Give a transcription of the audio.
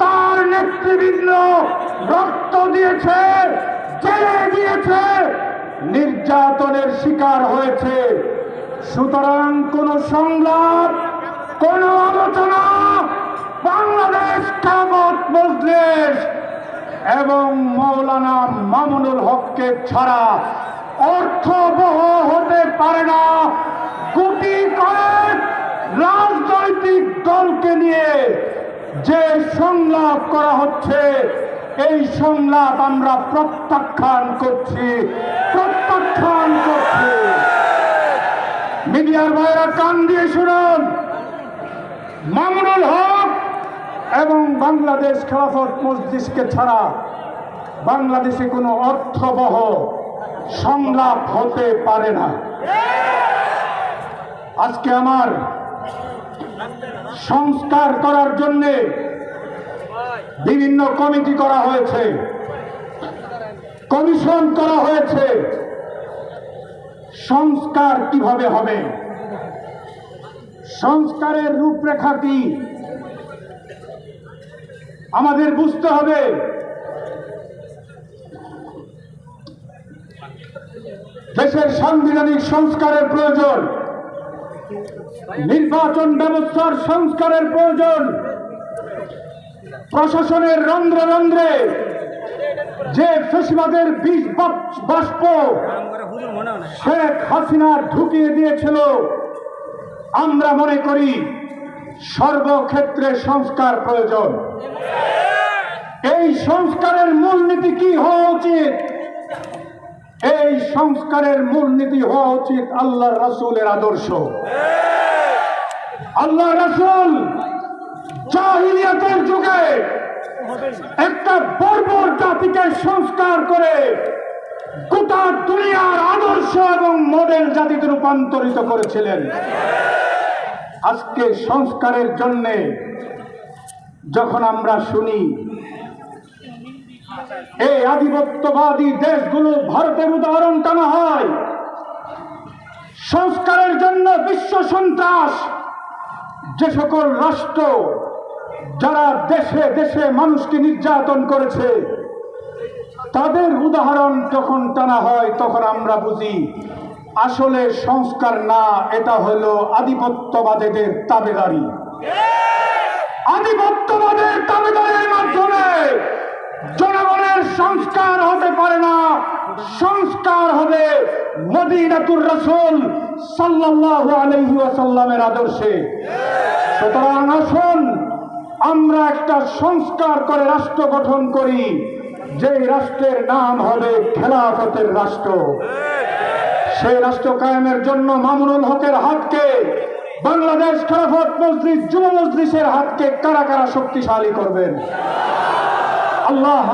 তার নেতৃবৃন্দ রক্ত দিয়েছে, জেলে দিয়েছে, নির্যাতনের শিকার হয়েছে। সুতরাং কোন সংলাপ, কোন আলোচনা বাংলাদেশ কামত মজলিস এবং মৌলানা মামুনুল হককে ছাড়া অর্থবহ হতে পারে না। কোটি কয়েক রাজনৈতিক দলকে নিয়ে যে সংলাপ করা হচ্ছে, এই সংলাপ আমরা প্রত্যাখ্যান করছি প্রত্যাখ্যান করছি। মিডিয়ার বাইরে কান দিয়ে শুনুন। মামুনুল হক এবং বাংলাদেশ খেলাফত মসজিদকে ছাড়া বাংলাদেশে কোনো অর্থবহ সংলাপ হতে পারে না। আজকে আমার সংস্কার করার জন্যে বিভিন্ন কমিটি করা হয়েছে। কমিশন করা হয়েছে। সংস্কার কীভাবে হবে? সংস্কারের রূপরেখা কি? আমাদের বুঝতে হবে। দেশের সাংবিধানিক সংস্কারের প্রয়োজন। নির্বাচন ব্যবস্থার সংস্কারের প্রয়োজন। প্রশাসনের রন্ধ্রে রন্ধ্রে যে ফেসিবাদের বাপ- বাষ্প শেখ হাসিনা ঢুকিয়ে দিয়েছিল, আমরা মনে করি সর্বক্ষেত্রে সংস্কার প্রয়োজন। এই সংস্কারের মূলনীতি কি হওয়া উচিত? এই সংস্কারের মূলনীতি হওয়া উচিত আল্লাহ রসুলের আদর্শ। আল্লাহ রসুল জাহিলিয়াতের যুগে একটা বর্বর জাতিকে সংস্কার করে গোটা দুনিয়ার আদর্শ এবং মডেল জাতিতে রূপান্তরিত করেছিলেন। আজকে সংস্কারের জন্যে যখন আমরা শুনি এই আধিপত্যবাদী দেশগুলো ভারতের উদাহরণ টানা হয়। সংস্কারের জন্য বিশ্ব সন্ত্রাস, যে সকল রাষ্ট্র যারা দেশে দেশে মানুষকে নির্যাতন করেছে, তাদের উদাহরণ যখন টানা হয়, তখন আমরা বুঝি আসলে সংস্কার না, এটা হলো আধিপত্যবাদীদের তাবেদারি। আধিপত্যবাদের তাবেদারের মাধ্যমে জনগণের সংস্কার হতে পারে না সংস্কার হবে মদিনাতুর রসুল সাল্লাল্লাহু আলাইহি ওয়াসাল্লামের আদর্শে। সুতরাং আসুন, আমরা একটা সংস্কার করে রাষ্ট্র গঠন করি, যেই রাষ্ট্রের নাম হবে খেলাফতের রাষ্ট্র। সেই রাষ্ট্র কায়েমের জন্য মামুনুল হকের হাতকে, বাংলাদেশ খেলাফত মসজিদ যুব মজলিসের হাতকে কারা কারা শক্তিশালী করবেন? আল্লাহ